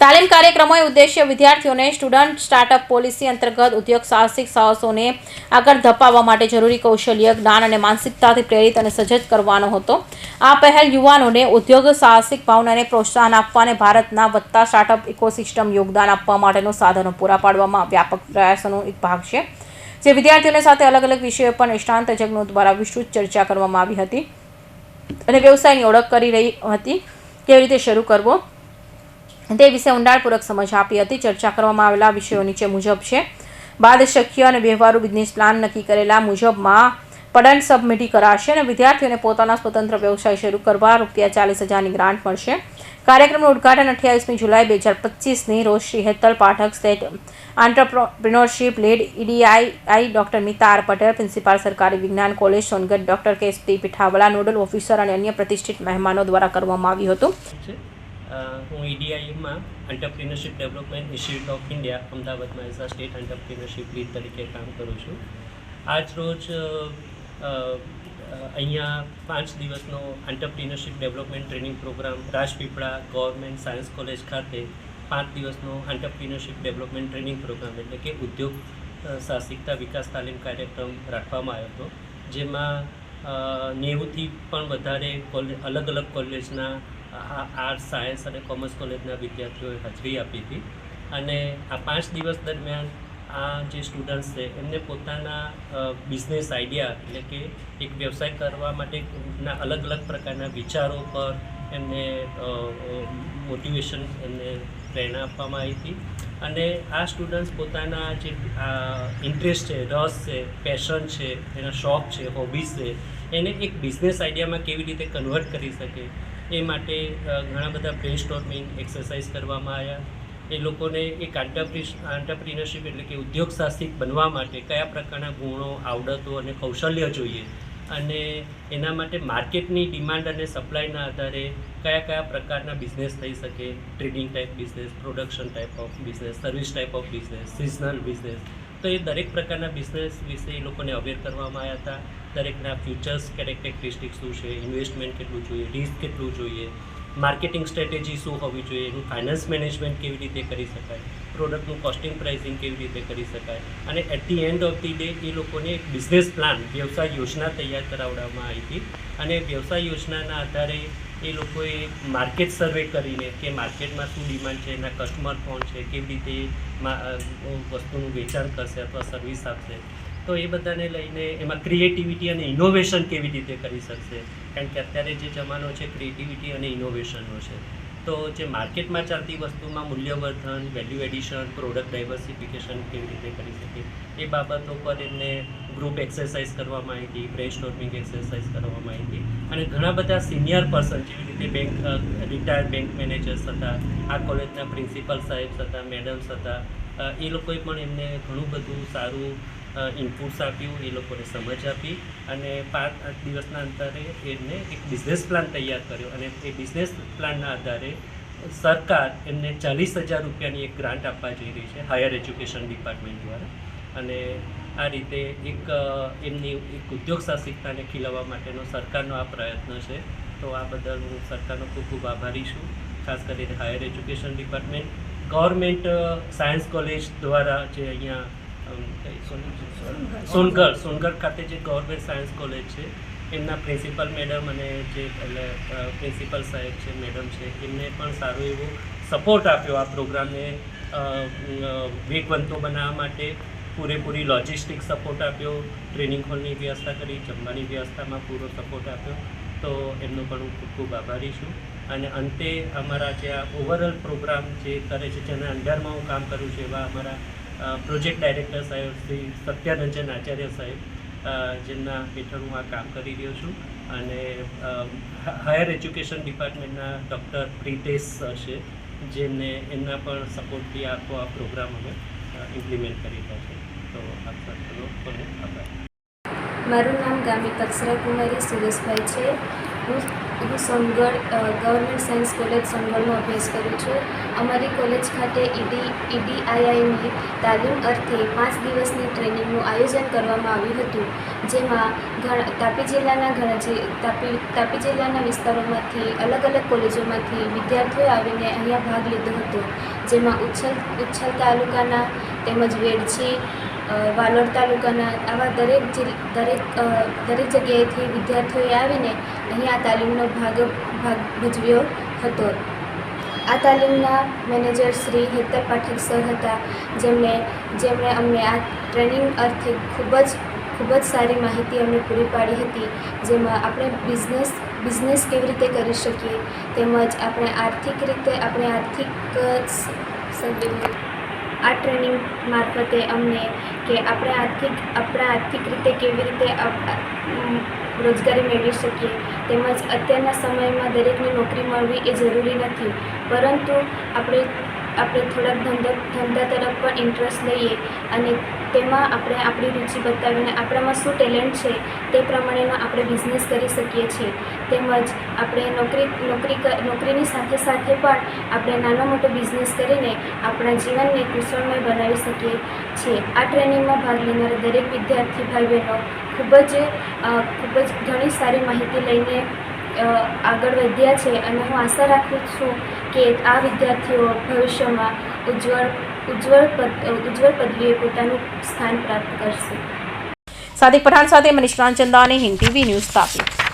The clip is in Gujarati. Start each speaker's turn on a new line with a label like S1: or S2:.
S1: તાલીમ કાર્યક્રમોએ ઉદ્દેશ્ય વિદ્યાર્થીઓને સ્ટુડન્ટ સ્ટાર્ટઅપ પોલિસી અંતર્ગત ઉદ્યોગ સાહસિક સાહસોને આગળ ધપાવવા માટે જરૂરી કૌશલ્ય, જ્ઞાન અને માનસિકતાથી પ્રેરિત અને સજ્જ કરવાનો હતો. આ પહેલ યુવાનોને ઉદ્યોગ સાહસિક ભાવનાને પ્રોત્સાહન આપવા અને ભારતના વધતા સ્ટાર્ટઅપ ઇકોસિસ્ટમ યોગદાન આપવા માટેનો સાધનો પૂરા પાડવામાં વ્યાપક પ્રયાસોનો એક ભાગ છે. જે વિદ્યાર્થીઓને સાથે અલગ અલગ વિષયો પર નિષ્ણાંત તજજ્ઞો દ્વારા વિસ્તૃત ચર્ચા કરવામાં આવી હતી અને વ્યવસાયની ઓળખ કરી રહી હતી. કેવી રીતે શરૂ કરવો? તે વિશે ઊંડાણપૂર્વક સમજ આપી હતી. ચર્ચા કરવામાં આવેલા વિષયો નીચે મુજબ છે. બાદ શક્ય અને વ્યવહારુ બિઝનેસ પ્લાન નક્કી કરેલા મુજબમાં પડન સબમિટી કરાશે અને વિદ્યાર્થીઓને પોતાના સ્વતંત્ર વ્યવસાય શરૂ કરવા રૂપિયા ચાલીસ હજારની ગ્રાન્ટ મળશે. કાર્યક્રમનું ઉદઘાટન અઠ્યાવીસમી જુલાઈ બે હજાર પચીસની રોજ Shri Hetal Pathak state entrepreneurship lead EDII doctor Mita R Patel, principal સરકારી વિજ્ઞાન college Songadh doctor KSP Pithawala nodal officer અને અન્ય પ્રતિષ્ઠિત મહેમાનો દ્વારા કરવામાં આવ્યું હતું.
S2: હું ઈડીઆઈમાં entrepreneurship development institute of India અમદાવાદમાં as a state entrepreneurship lead તરીકે કામ કરું છું. આજ રોજ અહીંયા પાંચ દિવસનો entrepreneurship development training programme Rajpipla government science college ખાતે પાંચ દિવસનો એન્ટરપ્રિનરશિપ ડેવલપમેન્ટ ટ્રેનિંગ પ્રોગ્રામ એટલે કે ઉદ્યોગ સાહસિકતા વિકાસ તાલીમ કાર્યક્રમ રાખવામાં આવ્યો હતો. જેમાં નેવુંથી પણ વધારે કોલેજ અલગ અલગ કોલેજના આર્ટ્સ સાયન્સ અને કોમર્સ કોલેજના વિદ્યાર્થીઓએ હાજરી આપી હતી. અને આ પાંચ દિવસ દરમિયાન આ જે સ્ટુડન્ટ્સ છે, એમને પોતાના બિઝનેસ આઈડિયા એટલે કે એક વ્યવસાય કરવા માટેના અલગ અલગ પ્રકારના વિચારો પર એમને મોટિવેશન એમને પ્રેરણા આપવામાં આવી હતી. અને આ સ્ટુડન્ટ્સ પોતાના જે ઇન્ટરેસ્ટ છે, રસ છે પેશન છે, એના શોખ છે હોબીઝ છે, એને એક બિઝનેસ આઈડિયામાં કેવી રીતે કન્વર્ટ કરી શકે એ માટે ઘણા બધા બ્રેન સ્ટોર્મિંગ એક્સરસાઇઝ કરવામાં આવ્યા. એ લોકોને એક આંટરપ્રિનરશિપ એટલે કે ઉદ્યોગ સાહસિક બનવા માટે કયા પ્રકારના ગુણો, આવડતો અને કૌશલ્ય જોઈએ અને એના માટે માર્કેટની ડિમાન્ડ અને સપ્લાયના આધારે કયા કયા પ્રકારના બિઝનેસ થઈ શકે trading type business production type of business service type of business seasonal business તો એ દરેક પ્રકારના બિઝનેસ વિશે એ લોકોને અવેર કરવામાં આવ્યા હતા. દરેકના ફ્યુચર્સ કેરેક્ટરિસ્ટિક શું છે ઇન્વેસ્ટમેન્ટ કેટલું જોઈએ રિસ્ક કેટલું જોઈએ માર્કેટિંગ સ્ટ્રેટેજી શું હોવી જોઈએ, એનું ફાઇનાન્સ મેનેજમેન્ટ કેવી રીતે કરી શકાય. પ્રોડક્ટનું કોસ્ટિંગ પ્રાઇસિંગ કેવી રીતે કરી શકાય? અને at the end of the day એ લોકોને એક બિઝનેસ પ્લાન વ્યવસાય યોજના તૈયાર કરાવવામાં આવી હતી. અને વ્યવસાય યોજનાના આધારે એ લોકોએ માર્કેટ સર્વે કરીને કે માર્કેટમાં શું ડિમાન્ડ છે, એના કસ્ટમર કોણ છે, કેવી રીતે વસ્તુનું વેચાણ કરશે અથવા સર્વિસ આપશે. તો એ બધાને લઈને એમાં ક્રિએટિવિટી અને ઇનોવેશન કેવી રીતે કરી શકશે? કારણ કે અત્યારે જે જમાનો છે ક્રિએટિવિટી અને ઇનોવેશનનો છે. તો જે માર્કેટમાં ચાલતી વસ્તુમાં મૂલ્યવર્ધન વેલ્યુ એડિશન પ્રોડક્ટ ડાયવર્સિફિકેશન કેવી રીતે કરી શકે, એ બાબતો પર એમને ગ્રુપ એક્સરસાઇઝ કરવામાં આવી હતી બ્રેન સ્ટોર્મિંગ એક્સરસાઇઝ કરવામાં આવી હતી અને ઘણા બધા સિનિયર પર્સન જેવી રીતે બેંક રિટાયર્ડ બેંક મેનેજર્સ હતા, આ કોલેજના પ્રિન્સિપલ સાહેબ્સ હતા મેડમ્સ હતા એ લોકોએ પણ એમને ઘણું બધું સારું ઇનપુટ્સ આપ્યું એ લોકોને સમજ આપી અને પાંચ દિવસના અંતરે એમને એક બિઝનેસ પ્લાન તૈયાર કર્યો અને એ બિઝનેસ પ્લાનના આધારે સરકાર એમને ચાલીસ હજાર રૂપિયાની એક ગ્રાન્ટ આપવા જઈ રહી છે હાયર એજ્યુકેશન ડિપાર્ટમેન્ટ દ્વારા. અને આ રીતે એક એમની એક ઉદ્યોગ સાહસિકતાને ખીલવવા માટેનો સરકારનો આ પ્રયત્ન છે. તો આ બદલ હું સરકારનો ખૂબ ખૂબ આભારી છું, ખાસ કરીને higher education department government science college દ્વારા જે અહીંયા સોનગઢ સોનગઢ ખાતે જે ગવર્મેન્ટ સાયન્સ કોલેજ છે, એમના પ્રિન્સિપલ મેડમ અને જે એટલે પ્રિન્સિપલ સાહેબ છે, મેડમ છે, એમને પણ સારો એવો સપોર્ટ આપ્યો આ પ્રોગ્રામને વેગવંતો બનાવવા માટે. પૂરેપૂરી લોજિસ્ટિક સપોર્ટ આપ્યો, ટ્રેનિંગ હોલની વ્યવસ્થા કરી, જમવાની વ્યવસ્થામાં પૂરો સપોર્ટ આપ્યો. તો એમનો પણ હું ખૂબ ખૂબ આભારી છું. અને અંતે અમારા જે આ ઓવરઓલ પ્રોગ્રામ જે કરે છે, જેના અંડરમાં હું કામ કરું છું, એવા અમારા પ્રોજેક્ટ ડાયરેક્ટર સાહેબ શ્રી સત્યારંજન આચાર્ય સાહેબ જેમના હેઠળ હું આ કામ કરી રહ્યો છું. અને હાયર એજ્યુકેશન ડિપાર્ટમેન્ટના ડૉક્ટર પ્રિતેશ છે, જેમને એમના પણ સપોર્ટથી આખો આ પ્રોગ્રામ અમે ઇમ્પ્લિમેન્ટ કરી રહ્યા છે તો આપ સર્વનો આભાર.
S3: મારું નામ ગામિત અક્ષરા કુમારી સુરેશભાઈ છે. હું હું સોનગઢ ગવર્મેન્ટ સાયન્સ કોલેજ સોનગઢનો અભ્યાસ કરું છું. અમારી કોલેજ ખાતે ઈડી, ઈડીઆઈઆઈની તાલીમ અર્થે પાંચ દિવસની ટ્રેનિંગનું આયોજન કરવામાં આવ્યું હતું, જેમાં ઘણા, તાપી જિલ્લાના ઘણા જે, તાપી તાપી જિલ્લાના વિસ્તારોમાંથી અલગ અલગ કોલેજોમાંથી વિદ્યાર્થીઓ આવીને અહીંયા ભાગ લીધો હતો, જેમાં ઉચ્છલ ઉચ્છલ તાલુકાના તેમજ વેડછી વાલોડ તાલુકાના આવા દરેક દરેક દરેક જગ્યાએથી વિદ્યાર્થીઓએ આવીને અહીં આ તાલીમનો ભાગ ભાગ ભજવ્યો હતો. આ તાલીમના મેનેજર શ્રી હેતલ પાઠક સર હતા. જેમણે જેમણે અમને આ ટ્રેનિંગ અર્થે ખૂબ જ ખૂબ જ સારી માહિતી અમને પૂરી પાડી હતી. જેમાં આપણે બિઝનેસ બિઝનેસ કેવી રીતે કરી શકીએ? તેમજ આપણે આર્થિક રીતે આપણે આર્થિક અ, સ- સ- આ ટ્રેનિંગ મારફતે અમને કે આપણે આર્થિક, આપણા આર્થિક રીતે કેવી રીતે રોજગારી મેળવી શકીએ. તેમજ અત્યારના સમયમાં દરેકને નોકરી મળવી એ જરૂરી નથી. પરંતુ આપણે આપણે થોડાક ધંધા ધંધા તરફ પણ ઇન્ટરેસ્ટ લઈએ અને તેમાં આપણે આપણી રુચિ બતાવીને આપણામાં શું ટેલેન્ટ છે તે પ્રમાણેનો આપણે બિઝનેસ કરી શકીએ છીએ. તેમજ આપણે નોકરી નોકરી નોકરીની સાથે સાથે પણ આપણે નાનો મોટો બિઝનેસ કરીને આપણા જીવનને કુશળમય બનાવી શકીએ છીએ. આ ટ્રેનિંગમાં ભાગ લેનારા દરેક વિદ્યાર્થી ભાઈ બહેનો ખૂબ જ ખૂબ જ ઘણી સારી માહિતી લઈને આગળ વધ્યા છે અને હું આશા રાખું છું કે આ વિદ્યાર્થીઓ ભવિષ્યમાં ઉજ્જવળ ઉજ્જવળ ઉજ્જવળ પદવીએ પોતાનું સ્થાન પ્રાપ્ત કરશે.
S1: સાદિક પઠાણ સાથે મનીષ રામચંદાને હિન્દ ટીવી ન્યૂઝ તાપી.